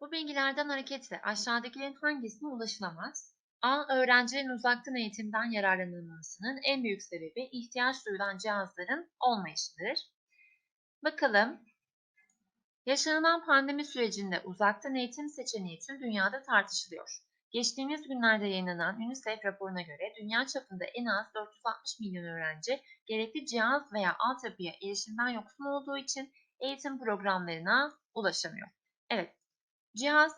Bu bilgilerden hareketle aşağıdakilerin hangisine ulaşılamaz? A. Öğrencilerin uzaktan eğitimden yararlanılmasının en büyük sebebi ihtiyaç duyulan cihazların olmayışıdır. Bakalım. Yaşanılan pandemi sürecinde uzaktan eğitim seçeneği tüm dünyada tartışılıyor. Geçtiğimiz günlerde yayınlanan UNICEF raporuna göre dünya çapında en az 460 milyon öğrenci gerekli cihaz veya altyapıya erişimden yoksun olduğu için eğitim programlarına ulaşamıyor. Evet, cihaz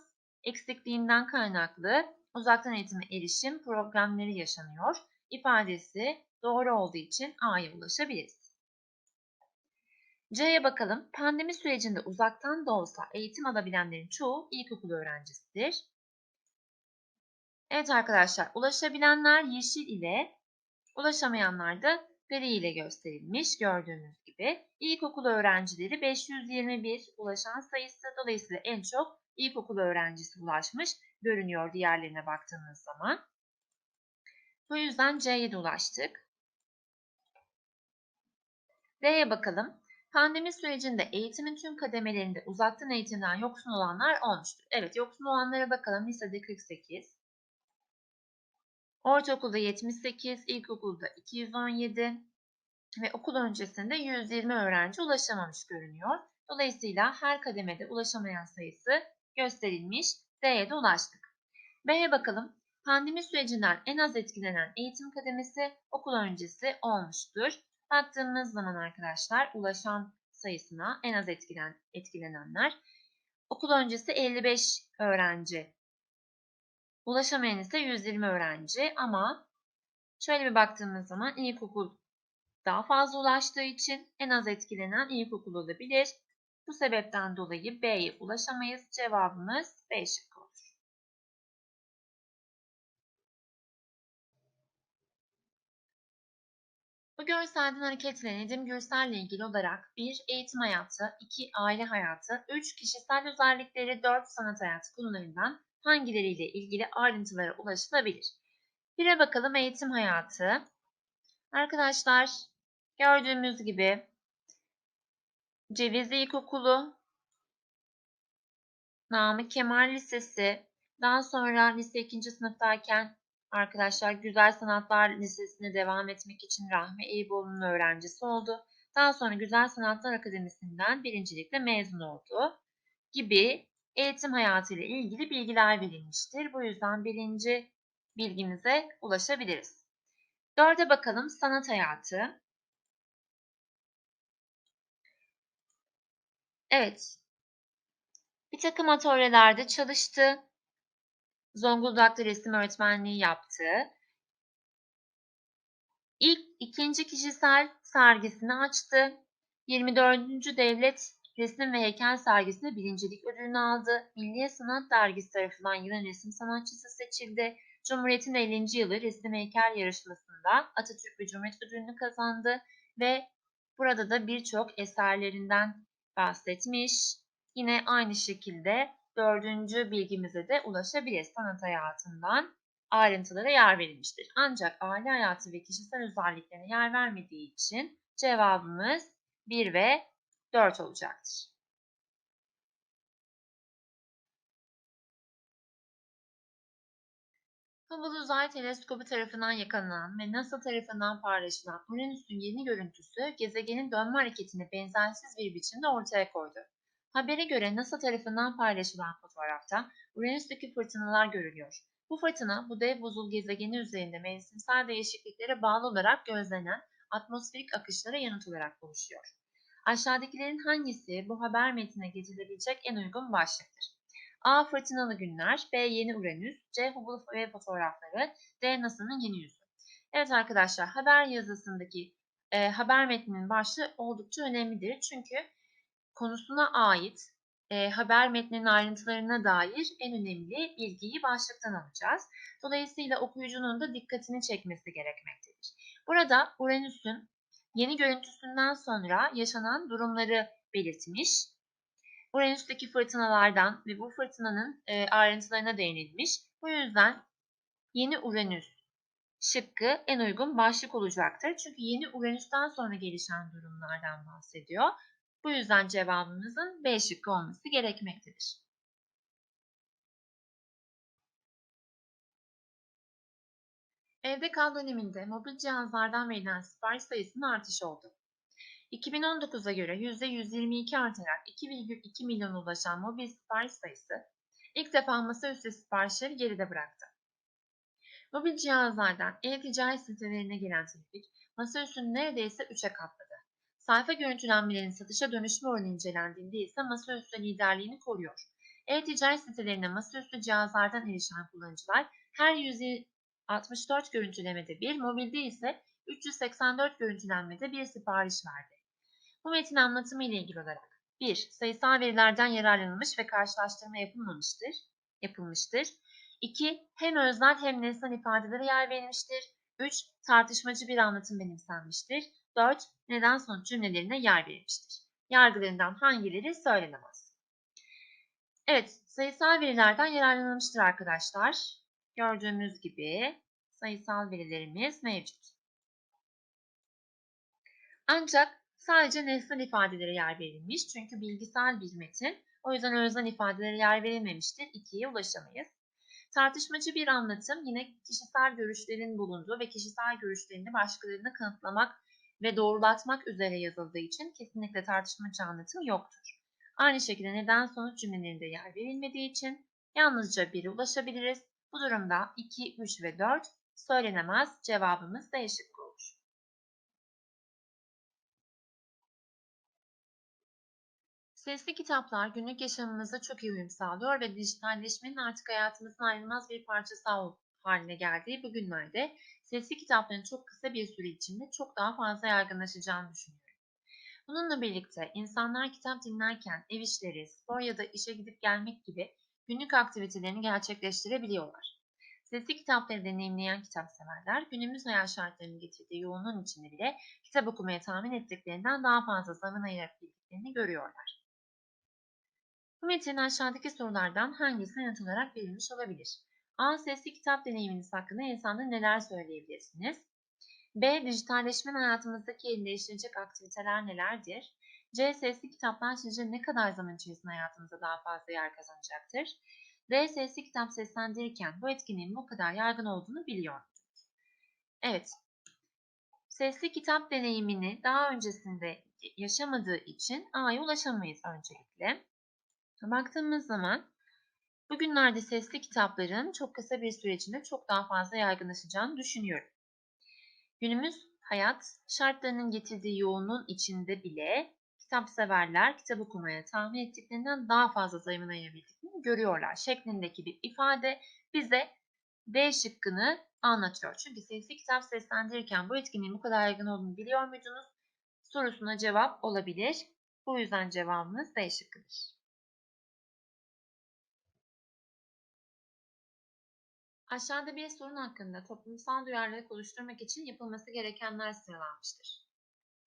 eksikliğinden kaynaklı uzaktan eğitime erişim problemleri yaşanıyor. İfadesi doğru olduğu için A'ya ulaşabiliriz. C'ye bakalım. Pandemi sürecinde uzaktan da olsa eğitim alabilenlerin çoğu ilkokul öğrencisidir. Evet arkadaşlar, ulaşabilenler yeşil ile, ulaşamayanlar da gri ile gösterilmiş gördüğünüz gibi. İlkokul öğrencileri 521 ulaşan sayısı dolayısıyla en çok ilkokul öğrencisi ulaşmış görünüyor diğerlerine baktığınız zaman. Bu yüzden C'ye de ulaştık. D'ye bakalım. Pandemi sürecinde eğitimin tüm kademelerinde uzaktan eğitimden yoksun olanlar olmuştur. Evet yoksun olanlara bakalım. Lisede 48, ortaokulda 78, ilkokulda 217 ve okul öncesinde 120 öğrenci ulaşamamış görünüyor. Dolayısıyla her kademede ulaşamayan sayısı gösterilmiş. D'ye de ulaştık. B'ye bakalım. Pandemi sürecinden en az etkilenen eğitim kademesi okul öncesi olmuştur. Baktığımız zaman arkadaşlar ulaşan sayısına en az etkilen, etkilenenler okul öncesi 55 öğrenci. Ulaşamayan ise 120 öğrenci ama şöyle bir baktığımız zaman ilkokul daha fazla ulaştığı için en az etkilenen ilkokul olabilir. Bu sebepten dolayı B'ye ulaşamayız. Cevabımız B şıkkı olur. Bu görselden hareketle Nedim Gürsel'le ilgili olarak 1. Eğitim hayatı, 2. Aile hayatı, 3. Kişisel özellikleri, 4. Sanat hayatı konularından hangileriyle ilgili ayrıntılara ulaşılabilir? Bire bakalım eğitim hayatı. Arkadaşlar gördüğümüz gibi Cevizli İlkokulu, Namık Kemal Lisesi, daha sonra lise 2. sınıftayken arkadaşlar Güzel Sanatlar Lisesi'ne devam etmek için Rahmi Eyüboğlu'nun öğrencisi oldu. Daha sonra Güzel Sanatlar Akademisi'nden birincilikle mezun oldu gibi eğitim hayatıyla ilgili bilgiler verilmiştir. Bu yüzden birinci bilgimize ulaşabiliriz. Dörde bakalım sanat hayatı. Evet. Bir takım atölyelerde çalıştı. Zonguldak'ta resim öğretmenliği yaptı. İlk ikinci kişisel sergisini açtı. 24. Devlet Resim ve Heykel sergisinde birincilik ödülünü aldı. Milli Sanat Dergisi tarafından yılın resim sanatçısı seçildi. Cumhuriyet'in 50. yılı resim heykel yarışmasında Atatürk ve Cumhuriyet ödülünü kazandı ve burada da birçok eserlerinden bahsetmiş. Yine aynı şekilde dördüncü bilgimize de ulaşabiliriz. Sanat hayatından ayrıntılara yer verilmiştir. Ancak aile hayatı ve kişisel özelliklerine yer vermediği için cevabımız 1 ve 4 olacaktır. Hubble Uzay Teleskobu tarafından yakalanan ve NASA tarafından paylaşılan Uranüs'ün yeni görüntüsü gezegenin dönme hareketini benzersiz bir biçimde ortaya koydu. Habere göre NASA tarafından paylaşılan fotoğrafta Uranüs'teki fırtınalar görülüyor. Bu fırtına bu dev buzul gezegeni üzerinde mevsimsel değişikliklere bağlı olarak gözlenen atmosferik akışlara yanıt olarak oluşuyor. Aşağıdakilerin hangisi bu haber metnine getirilebilecek en uygun başlıktır? A. Fırtınalı günler, B. Yeni Uranüs, C. Hubble ve fotoğrafları, D. NASA'nın yeni yüzü. Evet arkadaşlar haber yazısındaki e, haber metninin başlığı oldukça önemlidir. Çünkü konusuna ait e, haber metninin ayrıntılarına dair en önemli bilgiyi başlıktan alacağız. Dolayısıyla okuyucunun da dikkatini çekmesi gerekmektedir. Burada Uranüs'ün yeni görüntüsünden sonra yaşanan durumları belirtmiş. Uranüs'teki fırtınalardan ve bu fırtınanın e, ayrıntılarına değinilmiş. Bu yüzden yeni Uranüs şıkkı en uygun başlık olacaktır. Çünkü yeni Uranüs'ten sonra gelişen durumlardan bahsediyor. Bu yüzden cevabımızın B şıkkı olması gerekmektedir. Evde kal döneminde mobil cihazlardan verilen sipariş sayısının artışı oldu. 2019'a göre %122 artarak 2,2 milyona ulaşan mobil sipariş sayısı ilk defa masaüstü siparişleri geride bıraktı. Mobil cihazlardan e-ticaret sitelerine gelen trafik masaüstünü neredeyse 3'e katladı. Sayfa görüntülenmelerinin satışa dönüşme oranı incelendiğinde ise masaüstü liderliğini koruyor. E-ticaret sitelerine masaüstü cihazlardan erişen kullanıcılar her 164 görüntülemede bir, mobilde ise 384 görüntülenmede bir sipariş verdi. Bu metin anlatımı ile ilgili olarak 1. Sayısal verilerden yararlanılmış ve karşılaştırma yapılmamıştır, yapılmıştır. 2. Hem öznel hem nesnel ifadelere yer verilmiştir. 3. Tartışmacı bir anlatım benimsenmiştir. 4. Neden sonuç cümlelerine yer verilmiştir. Yargılarından hangileri söylenemez? Evet, sayısal verilerden yararlanılmıştır arkadaşlar. Gördüğümüz gibi sayısal verilerimiz mevcut. Ancak sadece nesnel ifadelere yer verilmiş. Çünkü bilgisel bir metin. O yüzden öznel ifadelere yer verilmemiştir. 2'ye ulaşamayız. Tartışmacı bir anlatım yine kişisel görüşlerin bulunduğu ve kişisel görüşlerini başkalarına kanıtlamak ve doğrulatmak üzere yazıldığı için kesinlikle tartışmacı anlatım yoktur. Aynı şekilde neden sonuç cümlelerinde yer verilmediği için yalnızca 1'e ulaşabiliriz. Bu durumda 2, 3 ve 4 söylenemez. Cevabımız D Sesli kitaplar günlük yaşamımıza çok iyi uyum sağlıyor ve dijitalleşmenin artık hayatımızın ayrılmaz bir parçası haline geldiği bu günlerde sesli kitapların çok kısa bir süre içinde çok daha fazla yaygınlaşacağını düşünüyorum. Bununla birlikte insanlar kitap dinlerken ev işleri, spor ya da işe gidip gelmek gibi günlük aktivitelerini gerçekleştirebiliyorlar. Sesli kitapları deneyimleyen kitapseverler günümüz hayat şartlarının getirdiği yoğunluğun içinde bile kitap okumaya tahmin ettiklerinden daha fazla zaman ayırabildiklerini görüyorlar. Bu metin aşağıdaki sorulardan hangisine yanıt olarak verilmiş olabilir? A. Sesli kitap deneyiminiz hakkında insanda neler söyleyebilirsiniz? B. Dijitalleşmenin hayatımızdaki yerini değiştirecek aktiviteler nelerdir? C. Sesli kitaplar sizce ne kadar zaman içerisinde hayatımızda daha fazla yer kazanacaktır? D. Sesli kitap seslendirirken bu etkinliğin bu kadar yaygın olduğunu biliyor? Evet. Sesli kitap deneyimini daha öncesinde yaşamadığı için A'ya ulaşamayız öncelikle. Baktığımız zaman bugünlerde sesli kitapların çok kısa bir süre içinde çok daha fazla yaygınlaşacağını düşünüyorum. Günümüz hayat şartlarının getirdiği yoğunluğun içinde bile kitap severler kitap okumaya tahmin ettiklerinden daha fazla zaman ayırabildiklerini görüyorlar şeklindeki bir ifade bize D şıkkını anlatıyor. Çünkü sesli kitap seslendirirken bu etkinliğin bu kadar yaygın olduğunu biliyor muydunuz? Sorusuna cevap olabilir. Bu yüzden cevabımız D şıkkıdır. Aşağıda bir sorun hakkında toplumsal duyarlılık oluşturmak için yapılması gerekenler sıralanmıştır.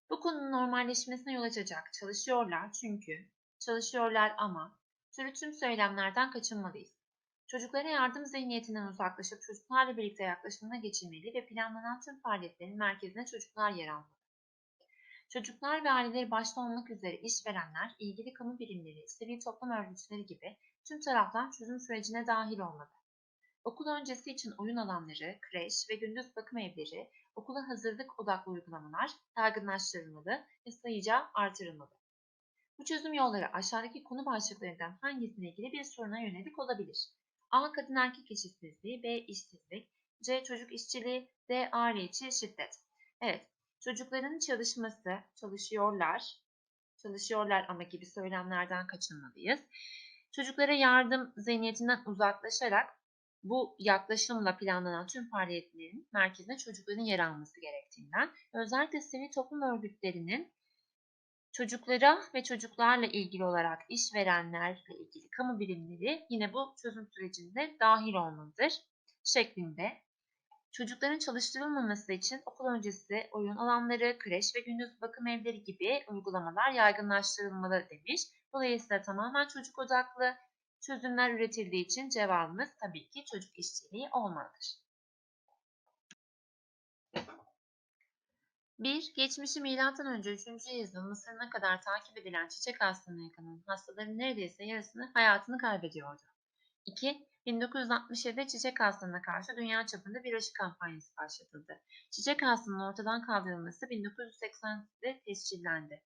Bu konunun normalleşmesine yol açacak çalışıyorlar çünkü, çalışıyorlar ama türü tüm söylemlerden kaçınmalıyız. Çocuklara yardım zihniyetinden uzaklaşıp çocuklarla birlikte yaklaşımına geçilmeli ve planlanan tüm faaliyetlerin merkezine çocuklar yer almalı. Çocuklar ve aileleri başta olmak üzere işverenler, ilgili kamu birimleri, sivil toplum örgütleri gibi tüm taraflar çözüm sürecine dahil olmalı. Okul öncesi için oyun alanları, kreş ve gündüz bakım evleri, okula hazırlık odaklı uygulamalar yaygınlaştırılmalı ve sayıca artırılmalı. Bu çözüm yolları aşağıdaki konu başlıklarından hangisine ilgili bir soruna yönelik olabilir? A. Kadın erkek eşitsizliği, B. işsizlik, C. Çocuk işçiliği, D. Aile şiddet. Evet, çocukların çalışması, çalışıyorlar, çalışıyorlar ama gibi söylemlerden kaçınmalıyız. Çocuklara yardım zihniyetinden uzaklaşarak bu yaklaşımla planlanan tüm faaliyetlerin merkezinde çocukların yer alması gerektiğinden, özellikle sivil toplum örgütlerinin çocuklara ve çocuklarla ilgili olarak işverenlerle ilgili kamu birimleri yine bu çözüm sürecinde dahil olmalıdır şeklinde. Çocukların çalıştırılmaması için okul öncesi oyun alanları, kreş ve gündüz bakım evleri gibi uygulamalar yaygınlaştırılmalı demiş. Dolayısıyla tamamen çocuk odaklı çözümler üretildiği için cevabımız tabii ki çocuk işçiliği olmalıdır. 1. Geçmişi milattan önce 3. yüzyıl Mısır'ına kadar takip edilen çiçek hastalığı yakalan hastaların neredeyse yarısını hayatını kaybediyordu. 2. 1967'de çiçek hastalığına karşı dünya çapında bir aşı kampanyası başlatıldı. Çiçek hastalığının ortadan kaldırılması 1980'de tescillendi.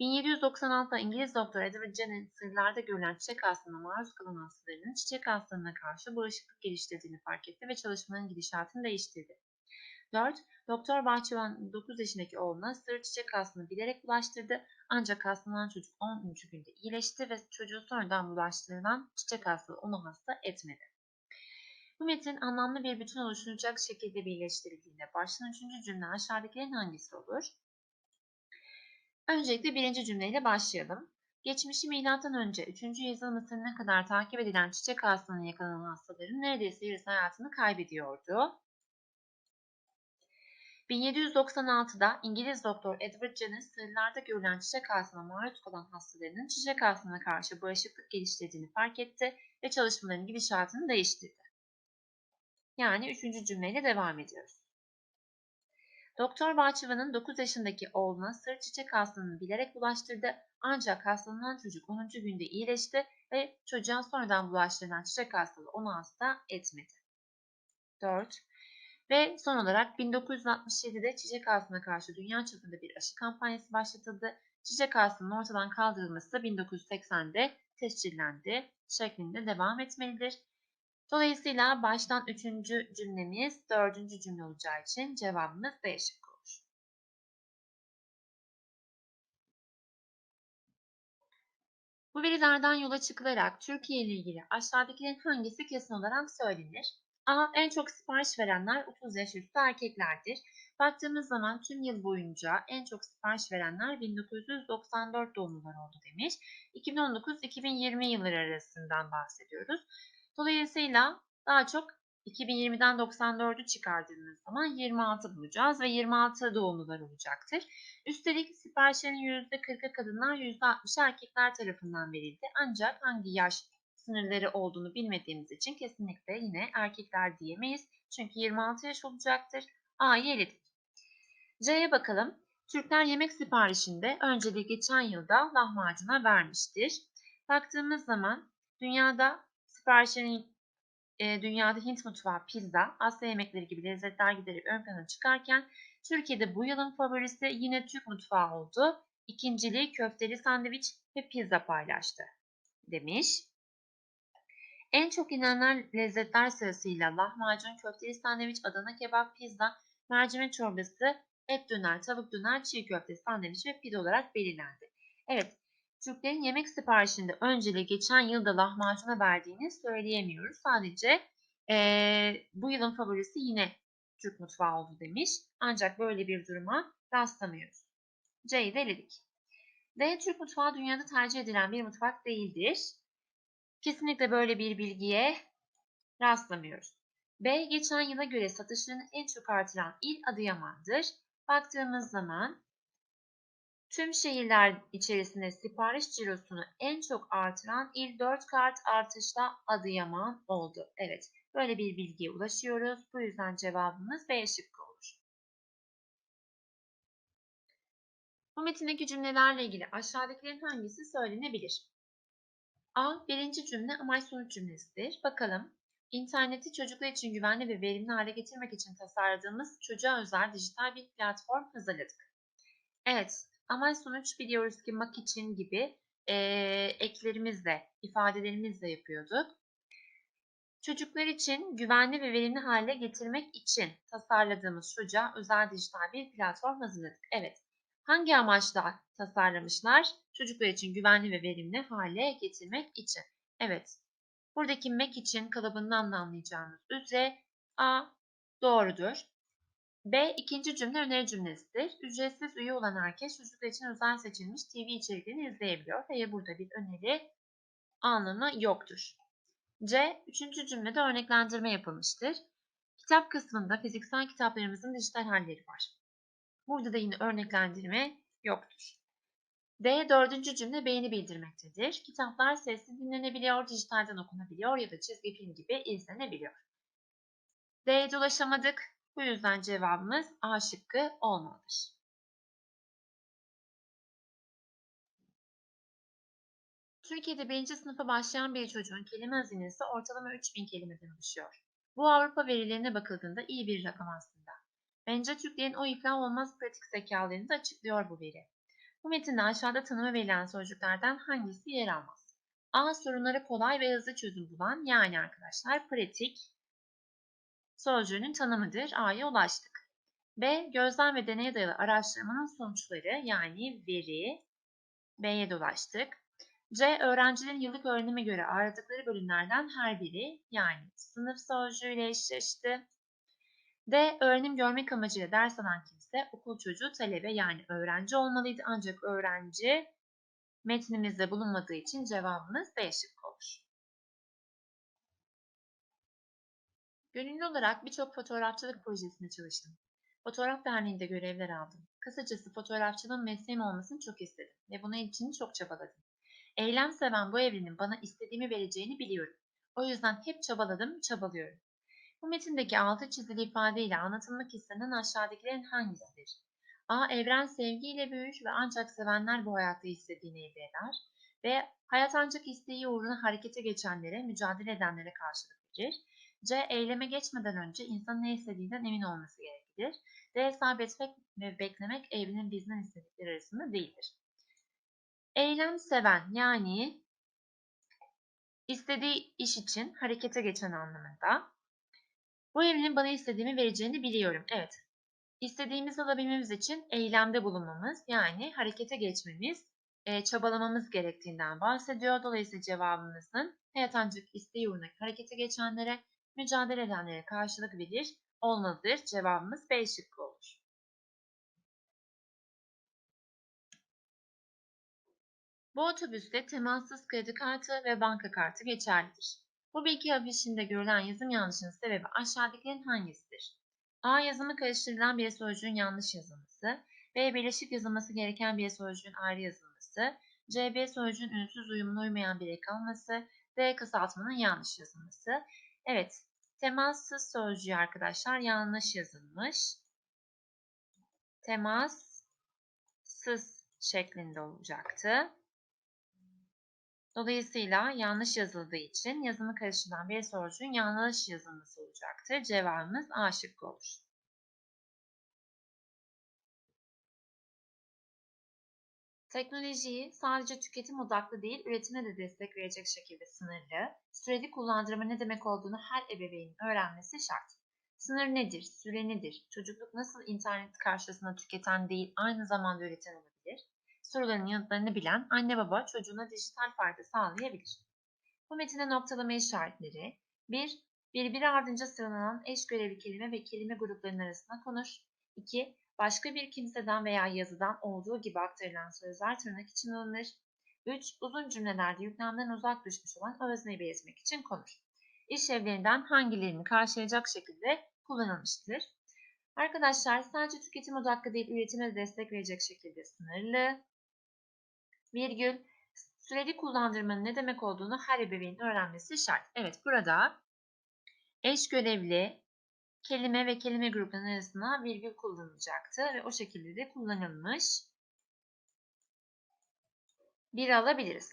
1796'da İngiliz doktor Edward Jenner sırlarda görülen çiçek hastalığına maruz kalan hastalarının çiçek hastalığına karşı bağışıklık geliştirdiğini fark etti ve çalışmanın gidişatını değiştirdi. 4. Doktor Bahçıvan 9 yaşındaki oğluna sır çiçek hastalığını bilerek bulaştırdı ancak hastalanan çocuk 10. günde iyileşti ve çocuğu sonradan bulaştırılan çiçek hastalığı onu hasta etmedi. Bu metin anlamlı bir bütün oluşturacak şekilde birleştirildiğinde başlayan üçüncü cümle aşağıdakilerin hangisi olur? Öncelikle birinci cümleyle başlayalım. Geçmişi milattan önce 3. yüzyıl Mısır'ına kadar takip edilen çiçek hastalığına yakalanan hastaların neredeyse yarısı hayatını kaybediyordu. 1796'da İngiliz doktor Edward Jenner sığırlarda görülen çiçek hastalığına maruz kalan hastalarının çiçek hastalığına karşı bağışıklık geliştirdiğini fark etti ve çalışmaların gidişatını değiştirdi. Yani üçüncü cümleyle devam ediyoruz. Doktor Bahçıvan'ın 9 yaşındaki oğluna sır çiçek hastalığını bilerek bulaştırdı ancak hastalanan çocuk 10. günde iyileşti ve çocuğa sonradan bulaştırılan çiçek hastalığı onu hasta etmedi. 4. Ve son olarak 1967'de çiçek hastalığına karşı dünya çapında bir aşı kampanyası başlatıldı. Çiçek hastalığının ortadan kaldırılması da 1980'de tescillendi şeklinde devam etmelidir. Dolayısıyla baştan üçüncü cümlemiz dördüncü cümle olacağı için cevabımız D şıkkı olur. Bu verilerden yola çıkılarak Türkiye ile ilgili aşağıdakilerin hangisi kesin olarak söylenir? A. En çok sipariş verenler 30 yaş üstü erkeklerdir. Baktığımız zaman tüm yıl boyunca en çok sipariş verenler 1994 doğumlular oldu demiş. 2019-2020 yılları arasından bahsediyoruz. Dolayısıyla daha çok 2020'den 94'ü çıkardığımız zaman 26 bulacağız ve 26 doğumlular olacaktır. Üstelik siparişlerin %40'ı kadınlar, %60'ı erkekler tarafından verildi. Ancak hangi yaş sınırları olduğunu bilmediğimiz için kesinlikle yine erkekler diyemeyiz. Çünkü 26 yaş olacaktır. A'yı eledik. C'ye bakalım. Türkler yemek siparişinde önceliği geçen yılda lahmacuna vermiştir. Baktığımız zaman dünyada siparişlerin e, dünyada Hint mutfağı, pizza, Asya yemekleri gibi lezzetler giderek ön plana çıkarken Türkiye'de bu yılın favorisi yine Türk mutfağı oldu. İkinciliği köfteli sandviç ve pizza paylaştı demiş. En çok inanılan lezzetler sırasıyla lahmacun, köfteli sandviç, Adana kebap, pizza, mercimek çorbası, et döner, tavuk döner, çiğ köfte, sandviç ve pide olarak belirlendi. Evet, Türklerin yemek siparişinde önceliği geçen yılda lahmacuna verdiğini söyleyemiyoruz. Sadece ee, bu yılın favorisi yine Türk mutfağı oldu demiş. Ancak böyle bir duruma rastlamıyoruz. C'yi de eledik. D. Türk mutfağı dünyada tercih edilen bir mutfak değildir. Kesinlikle böyle bir bilgiye rastlamıyoruz. B. Geçen yıla göre satışlarını en çok artıran il Adıyaman'dır. Baktığımız zaman tüm şehirler içerisinde sipariş cirosunu en çok artıran il 4 kart artışla Adıyaman oldu. Evet, böyle bir bilgiye ulaşıyoruz. Bu yüzden cevabımız B şıkkı olur. Bu metindeki cümlelerle ilgili aşağıdakilerin hangisi söylenebilir? A. Birinci cümle amaç sonuç cümlesidir. Bakalım. İnterneti çocuklar için güvenli ve verimli hale getirmek için tasarladığımız çocuğa özel dijital bir platform hazırladık. Evet, amaç sonuç biliyoruz ki mak için gibi e, eklerimizle, ifadelerimizle yapıyorduk. Çocuklar için güvenli ve verimli hale getirmek için tasarladığımız çocuğa özel dijital bir platform hazırladık. Evet, Hangi amaçla tasarlamışlar? Çocuklar için güvenli ve verimli hale getirmek için. Evet. Buradaki Mac için kalıbından da anlayacağınız üzere A doğrudur. B ikinci cümle öneri cümlesidir. Ücretsiz üye olan herkes çocuklar için özel seçilmiş TV içeriklerini izleyebiliyor. Hayır burada bir öneri anlamı yoktur. C. Üçüncü cümlede örneklendirme yapılmıştır. Kitap kısmında fiziksel kitaplarımızın dijital halleri var. Burada da yine örneklendirme yoktur. D dördüncü cümle beğeni bildirmektedir. Kitaplar sesli dinlenebiliyor, dijitalden okunabiliyor ya da çizgi film gibi izlenebiliyor. D'ye ulaşamadık. Bu yüzden cevabımız A şıkkı olmalıdır. Türkiye'de birinci sınıfa başlayan bir çocuğun kelime hazinesi ortalama 3000 kelimeden oluşuyor. Bu Avrupa verilerine bakıldığında iyi bir rakam aslında. Bence Türklerin o iflah olmaz pratik zekalarını da açıklıyor bu veri. Bu metinde aşağıda tanımı verilen sözcüklerden hangisi yer almaz? A. Sorunları kolay ve hızlı çözüm bulan yani arkadaşlar pratik sözcüğünün tanımıdır. A'ya ulaştık. B. Gözlem ve deneye dayalı araştırmanın sonuçları yani veri. B'ye dolaştık. C. Öğrencilerin yıllık öğrenime göre ağırladıkları bölümlerden her biri yani sınıf sözcüğüyle eşleşti. D. Öğrenim görmek amacıyla ders alan kimse okul çocuğu talebe yani öğrenci olmalıydı ancak öğrenci metnimizde bulunmadığı için cevabımız B şıkkı olur. Gönüllü olarak birçok fotoğrafçılık projesinde çalıştım. Fotoğraf Derneği'nde görevler aldım. Kısacası fotoğrafçılığın mesleğim olmasını çok istedim ve bunun için çok çabaladım. Eylem seven bu evrenin bana istediğimi vereceğini biliyorum. O yüzden hep çabaladım, çabalıyorum. Bu metindeki altı çizili ifadeyle anlatılmak istenen aşağıdakilerin hangisidir? A. Evren sevgiyle büyür ve ancak sevenler bu hayatta istediğini elde eder. B. Hayat ancak isteği uğruna harekete geçenlere, mücadele edenlere karşılık verir. C. Eyleme geçmeden önce insanın ne istediğinden emin olması gerekir. D. Sabretmek ve beklemek evrenin bizden istedikleri arasında değildir. Eylem seven yani istediği iş için harekete geçen anlamında. Bu evrenin bana istediğimi vereceğini biliyorum. Evet. İstediğimizi alabilmemiz için eylemde bulunmamız yani harekete geçmemiz, e, çabalamamız gerektiğinden bahsediyor. Dolayısıyla cevabımızın hayat ancak isteği uğruna harekete geçenlere, mücadele edenlere karşılık verir olmalıdır. Cevabımız B şıkkı olur. Bu otobüste temassız kredi kartı ve banka kartı geçerlidir. Bu bilgi afişinde görülen yazım yanlışının sebebi aşağıdakilerin hangisidir? A. Yazımı karıştırılan bir sözcüğün yanlış yazılması. B. Birleşik yazılması gereken bir sözcüğün ayrı yazılması. C. B. Sözcüğün ünsüz uyumuna uymayan bir ek alması. D. Kısaltmanın yanlış yazılması. Evet, temassız sözcüğü arkadaşlar yanlış yazılmış. Temassız şeklinde olacaktı. Dolayısıyla yanlış yazıldığı için yazımı karıştırılan bir sözcüğün yanlış yazılması olacaktır. Cevabımız A şıkkı olur. Teknolojiyi sadece tüketim odaklı değil, üretime de destek verecek şekilde sınırlı, süreli kullandırma ne demek olduğunu her ebeveynin öğrenmesi şart. Sınır nedir? Süre nedir? Çocukluk nasıl internet karşısında tüketen değil, aynı zamanda üreten olabilir? soruların yanıtlarını bilen anne baba çocuğuna dijital fayda sağlayabilir. Bu metinde noktalama işaretleri 1. Birbiri ardınca sıralanan eş görevli kelime ve kelime gruplarının arasında konur. 2. Başka bir kimseden veya yazıdan olduğu gibi aktarılan sözler tırnak için alınır. 3. Uzun cümlelerde yüklemden uzak düşmüş olan özneyi belirtmek için konur. İşlevlerinden hangilerini karşılayacak şekilde kullanılmıştır. Arkadaşlar sadece tüketim odaklı değil üretime destek verecek şekilde sınırlı, virgül, süreli kullandırmanın ne demek olduğunu her ebeveynin öğrenmesi şart. Evet burada eş görevli kelime ve kelime gruplarının arasına virgül kullanılacaktı ve o şekilde de kullanılmış. Bir alabiliriz.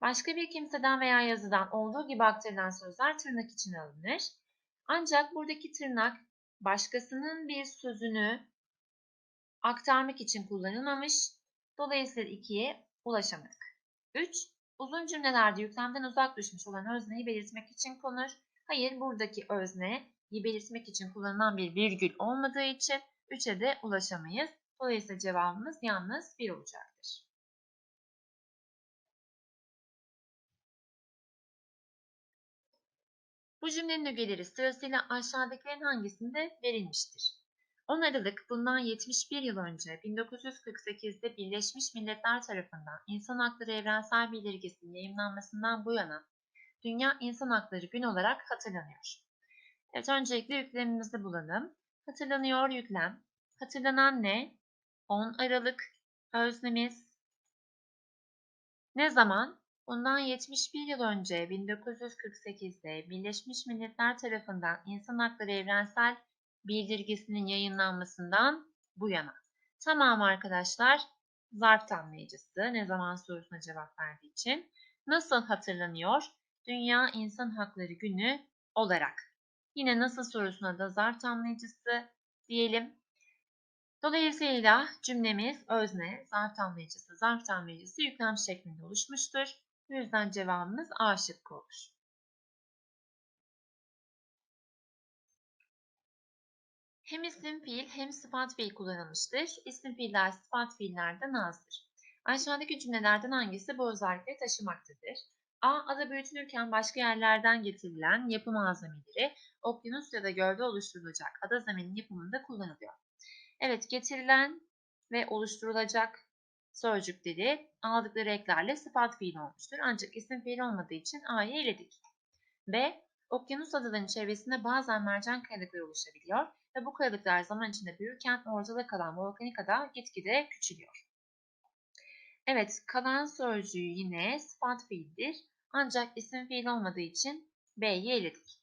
Başka bir kimseden veya yazıdan olduğu gibi aktarılan sözler tırnak için alınır. Ancak buradaki tırnak başkasının bir sözünü aktarmak için kullanılmamış. Dolayısıyla ikiye ulaşamadık. 3. Uzun cümlelerde yüklemden uzak düşmüş olan özneyi belirtmek için konur. Hayır buradaki özneyi belirtmek için kullanılan bir virgül olmadığı için 3'e de ulaşamayız. Dolayısıyla cevabımız yalnız 1 olacaktır. Bu cümlenin ögeleri sırasıyla aşağıdakilerin hangisinde verilmiştir? 10 Aralık bundan 71 yıl önce 1948'de Birleşmiş Milletler tarafından İnsan Hakları Evrensel Bildirgesi'nin yayınlanmasından bu yana Dünya İnsan Hakları Günü olarak hatırlanıyor. Evet öncelikle yüklemimizde bulalım. Hatırlanıyor yüklem. Hatırlanan ne? 10 Aralık öznemiz. Ne zaman? Bundan 71 yıl önce 1948'de Birleşmiş Milletler tarafından İnsan Hakları Evrensel bildirgesinin yayınlanmasından bu yana. Tamam arkadaşlar zarf tamlayıcısı ne zaman sorusuna cevap verdiği için. nasıl hatırlanıyor? Dünya İnsan Hakları Günü olarak. Yine nasıl sorusuna da zar tamlayıcısı diyelim. Dolayısıyla cümlemiz özne, zarf tamlayıcısı, zarf tamlayıcısı yüklem şeklinde oluşmuştur. Bu yüzden cevabımız A şıkkı olur. Hem isim fiil hem sıfat fiil kullanılmıştır. İsim fiiller sıfat fiillerden azdır. Aşağıdaki cümlelerden hangisi bu özellikleri taşımaktadır? A. Ada büyütülürken başka yerlerden getirilen yapı malzemeleri okyanus ya da gölde oluşturulacak ada zeminin yapımında kullanılıyor. Evet, getirilen ve oluşturulacak sözcükleri aldıkları eklerle sıfat fiil olmuştur. Ancak isim fiil olmadığı için A'yı eledik. B. Okyanus adalarının çevresinde bazen mercan kayalıkları oluşabiliyor ve bu kayalıklar zaman içinde büyürken ortada kalan volkanik ada gitgide küçülüyor. Evet, kalan sözcüğü yine sıfat fiildir. Ancak isim fiil olmadığı için B'yi eledik.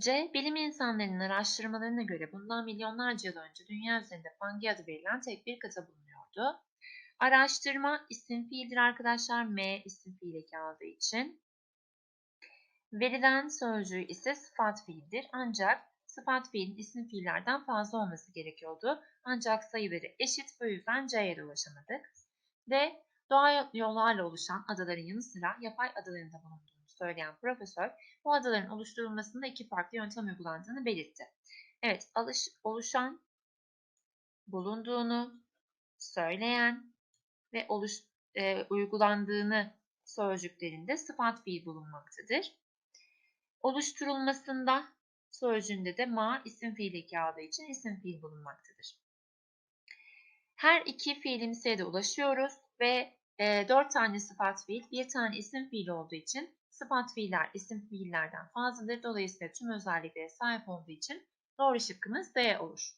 C. Bilim insanlarının araştırmalarına göre bundan milyonlarca yıl önce dünya üzerinde Pangaea adı verilen tek bir kıta bulunuyordu. Araştırma isim fiildir arkadaşlar. M isim fiil eki için. Verilen sözcüğü ise sıfat fiildir. Ancak sıfat fiilin isim fiillerden fazla olması gerekiyordu. Ancak sayıları eşit bu yüzden C'ye ulaşamadık. D. Doğa yollarla oluşan adaların yanı sıra yapay adaların da bulunduğunu söyleyen profesör bu adaların oluşturulmasında iki farklı yöntem uygulandığını belirtti. Evet, alış, oluşan, bulunduğunu söyleyen ve oluş, e, uygulandığını sözcüklerinde sıfat fiil bulunmaktadır. Oluşturulmasında sözcüğünde de ma isim fiil eki aldığı için isim fiil bulunmaktadır. Her iki fiilimsiye de ulaşıyoruz ve e, 4 tane sıfat fiil, bir tane isim fiil olduğu için sıfat fiiller isim fiillerden fazladır. Dolayısıyla tüm özelliklere sahip olduğu için doğru şıkkımız D olur.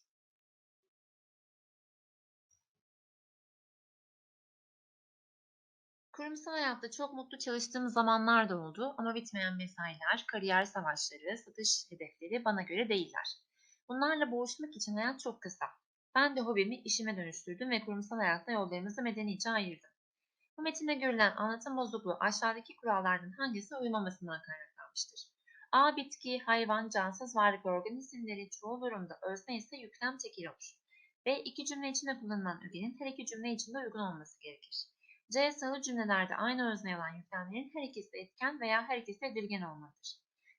Kurumsal hayatta çok mutlu çalıştığım zamanlar da oldu ama bitmeyen mesailer, kariyer savaşları, satış hedefleri bana göre değiller. Bunlarla boğuşmak için hayat çok kısa. Ben de hobimi işime dönüştürdüm ve kurumsal hayatta yollarımızı medenice ayırdım. Bu metinde görülen anlatım bozukluğu aşağıdaki kurallardan hangisine uymamasından kaynaklanmıştır? A. Bitki, hayvan, cansız varlık ve çoğu durumda özne ise yüklem tekil olur. B. İki cümle içinde kullanılan ögenin her iki cümle içinde uygun olması gerekir. C. Sağlı cümlelerde aynı özne olan yüklemlerin her ikisi etken veya her ikisi edilgen olmalıdır.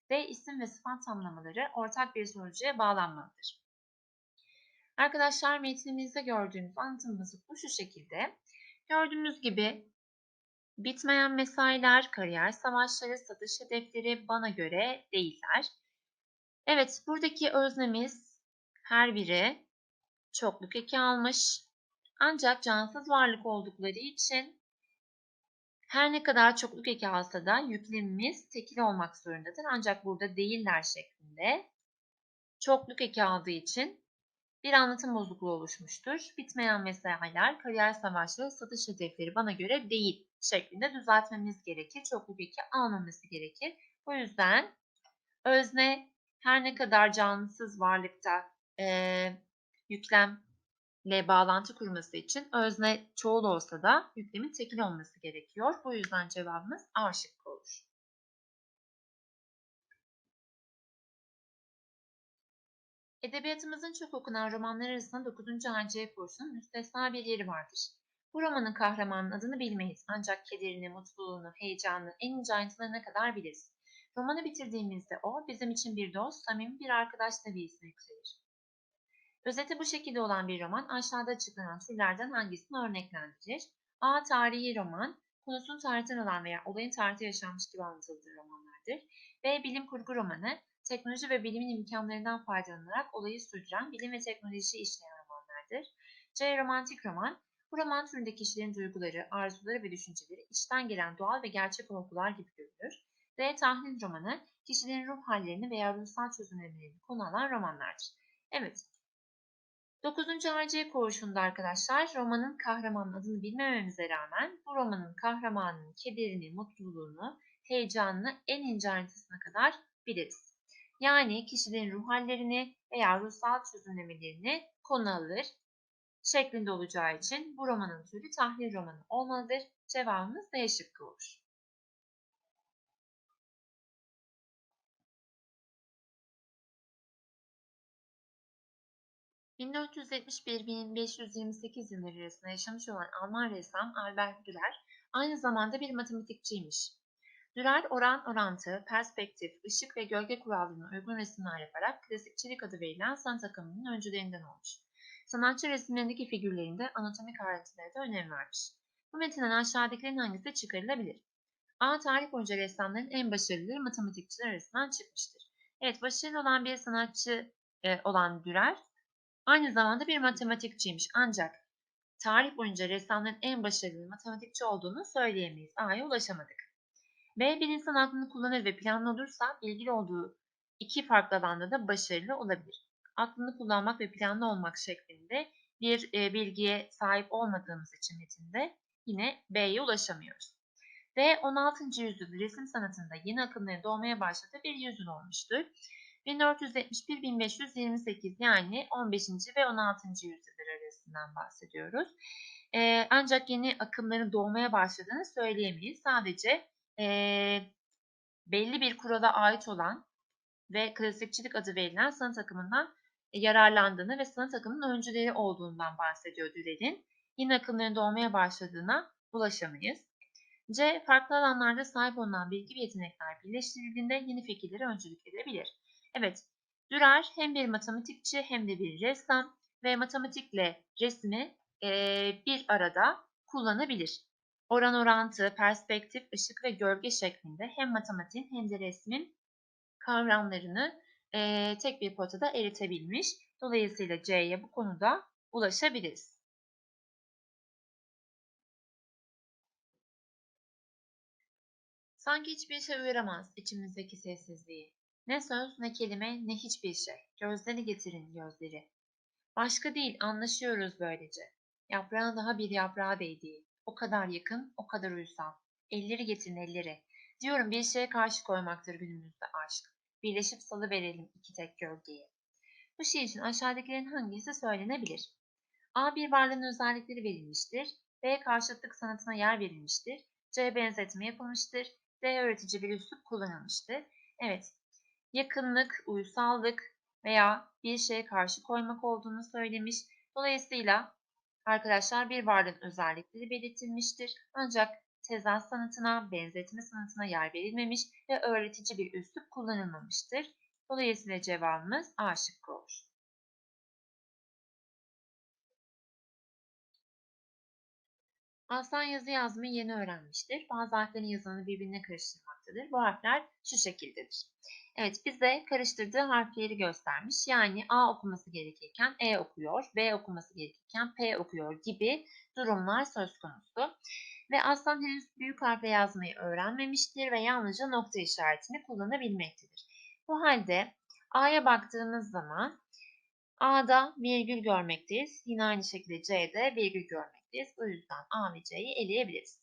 D. İsim ve sıfat tamlamaları ortak bir sözcüğe bağlanmalıdır. Arkadaşlar metnimizde gördüğünüz anlatımımız bu şu şekilde. Gördüğünüz gibi bitmeyen mesailer, kariyer savaşları, satış hedefleri bana göre değiller. Evet, buradaki öznemiz her biri çokluk eki almış. Ancak cansız varlık oldukları için her ne kadar çokluk eki alsa da yüklemimiz tekil olmak zorundadır. Ancak burada değiller şeklinde çokluk eki aldığı için bir anlatım bozukluğu oluşmuştur. Bitmeyen mesailer, kariyer savaşları, satış hedefleri bana göre değil şeklinde düzeltmemiz gerekir. Çokluk eki almaması gerekir. Bu yüzden özne her ne kadar cansız varlıkta e, yüklemle bağlantı kurması için özne çoğul olsa da yüklemin tekil olması gerekiyor. Bu yüzden cevabımız A şıkkı olur. Edebiyatımızın çok okunan romanlar arasında 9. A.C. kursunun müstesna bir yeri vardır. Bu romanın kahramanının adını bilmeyiz ancak kederini, mutluluğunu, heyecanını en ince ayrıntılarına kadar biliriz. Romanı bitirdiğimizde o bizim için bir dost, samimi bir arkadaş seviyesine yükselir. Özeti bu şekilde olan bir roman aşağıda açıklanan türlerden hangisini örneklendirir? A. Tarihi roman, konusunun tarihten alan veya olayın tarihte yaşanmış gibi anlatıldığı romanlardır. B. Bilim kurgu romanı, teknoloji ve bilimin imkanlarından faydalanarak olayı sürdüren bilim ve teknoloji işleyen romanlardır. C. Romantik roman, bu roman türünde kişilerin duyguları, arzuları ve düşünceleri içten gelen doğal ve gerçek olgular gibi görülür. D. Tahlil romanı, kişilerin ruh hallerini veya ruhsal çözümlemelerini konu alan romanlardır. Evet, 9. RC koğuşunda arkadaşlar romanın kahramanın adını bilmememize rağmen bu romanın kahramanının kederini, mutluluğunu, heyecanını en ince ayrıntısına kadar biliriz. Yani kişilerin ruh hallerini veya ruhsal çözümlemelerini konu alır. şeklinde olacağı için bu romanın türü tahrir romanı olmalıdır. Cevabımız D şıkkı olur. 1471-1528 yılları arasında yaşamış olan Alman ressam Albert Dürer aynı zamanda bir matematikçiymiş. Dürer oran orantı, perspektif, ışık ve gölge kurallarına uygun resimler yaparak klasikçilik adı verilen sanat akımının öncülerinden olmuş. Sanatçı resimlerindeki figürlerinde anatomik ayrıntılara da önem vermiş. Bu metinden aşağıdakilerin hangisi çıkarılabilir? A. Tarih boyunca ressamların en başarılıları matematikçiler arasından çıkmıştır. Evet, başarılı olan bir sanatçı e, olan Dürer, Aynı zamanda bir matematikçiymiş ancak tarih boyunca ressamların en başarılı matematikçi olduğunu söyleyemeyiz. A'ya ulaşamadık. B bir insan aklını kullanır ve planlı olursa ilgili olduğu iki farklı alanda da başarılı olabilir. Aklını kullanmak ve planlı olmak şeklinde bir e, bilgiye sahip olmadığımız için metinde yine B'ye ulaşamıyoruz. D 16. yüzyılda resim sanatında yeni akımların doğmaya başladığı bir yüzyıl olmuştur. 1471-1528 yani 15. ve 16. yüzyıllar arasından bahsediyoruz. Ee, ancak yeni akımların doğmaya başladığını söyleyemeyiz. Sadece e, belli bir kurala ait olan ve klasikçilik adı verilen sanat akımından yararlandığını ve sanat akımının öncüleri olduğundan bahsediyor Dürer'in. Yeni akımların doğmaya başladığına ulaşamayız. C. Farklı alanlarda sahip olunan bilgi ve yetenekler birleştirildiğinde yeni fikirlere öncülük edebilir. Evet, Dürer hem bir matematikçi hem de bir ressam ve matematikle resmi e, bir arada kullanabilir. Oran orantı, perspektif, ışık ve gölge şeklinde hem matematiğin hem de resmin kavramlarını e, tek bir potada eritebilmiş. Dolayısıyla C'ye bu konuda ulaşabiliriz. Sanki hiçbir şey uyaramaz içimizdeki sessizliği. Ne söz, ne kelime, ne hiçbir şey. Gözleri getirin gözleri. Başka değil, anlaşıyoruz böylece. Yaprağın daha bir yaprağa değdiği. O kadar yakın, o kadar uysal. Elleri getirin elleri. Diyorum bir şeye karşı koymaktır günümüzde aşk. Birleşip salı verelim iki tek gölgeyi. Bu şey için aşağıdakilerin hangisi söylenebilir? A. Bir varlığın özellikleri verilmiştir. B. Karşıtlık sanatına yer verilmiştir. C. Benzetme yapılmıştır. D. Öğretici bir üslup kullanılmıştır. Evet, yakınlık, uysallık veya bir şeye karşı koymak olduğunu söylemiş. Dolayısıyla arkadaşlar bir varlığın özellikleri belirtilmiştir. Ancak tezat sanatına, benzetme sanatına yer verilmemiş ve öğretici bir üslup kullanılmamıştır. Dolayısıyla cevabımız A şıkkı olur. Aslan yazı yazmayı yeni öğrenmiştir. Bazı harflerin yazımını birbirine karıştırmaktadır. Bu harfler şu şekildedir. Evet bize karıştırdığı harfleri göstermiş. Yani A okuması gerekirken E okuyor, B okuması gerekirken P okuyor gibi durumlar söz konusu. Ve aslan henüz büyük harfle yazmayı öğrenmemiştir ve yalnızca nokta işaretini kullanabilmektedir. Bu halde A'ya baktığımız zaman A'da virgül görmekteyiz. Yine aynı şekilde C'de virgül görmekteyiz. Bu yüzden A ve C'yi eleyebiliriz.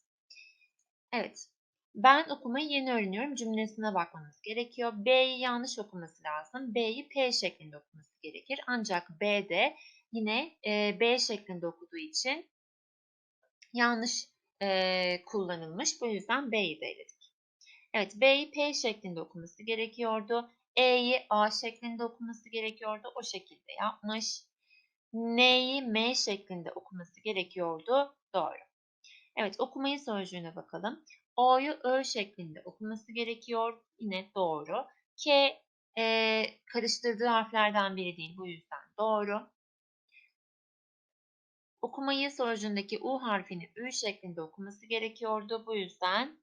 Evet. Ben okumayı yeni öğreniyorum cümlesine bakmamız gerekiyor. B'yi yanlış okuması lazım. B'yi P şeklinde okuması gerekir. Ancak B'de yine e, B şeklinde okuduğu için yanlış e, kullanılmış. Bu yüzden B'yi de. Evet B'yi P şeklinde okuması gerekiyordu. E'yi A şeklinde okuması gerekiyordu. O şekilde yapmış. N'yi M şeklinde okuması gerekiyordu. Doğru. Evet okumayı sözcüğüne bakalım. O'yu Ö şeklinde okuması gerekiyor. Yine doğru. K e, karıştırdığı harflerden biri değil. Bu yüzden doğru. Okumayı sonucundaki U harfini Ü şeklinde okuması gerekiyordu. Bu yüzden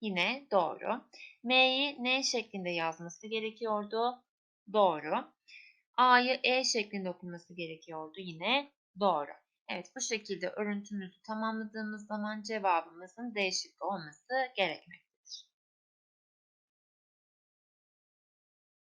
yine doğru. M'yi N şeklinde yazması gerekiyordu. Doğru. A'yı E şeklinde okuması gerekiyordu. Yine doğru. Evet bu şekilde örüntümüzü tamamladığımız zaman cevabımızın D şıkkı olması gerekmektedir.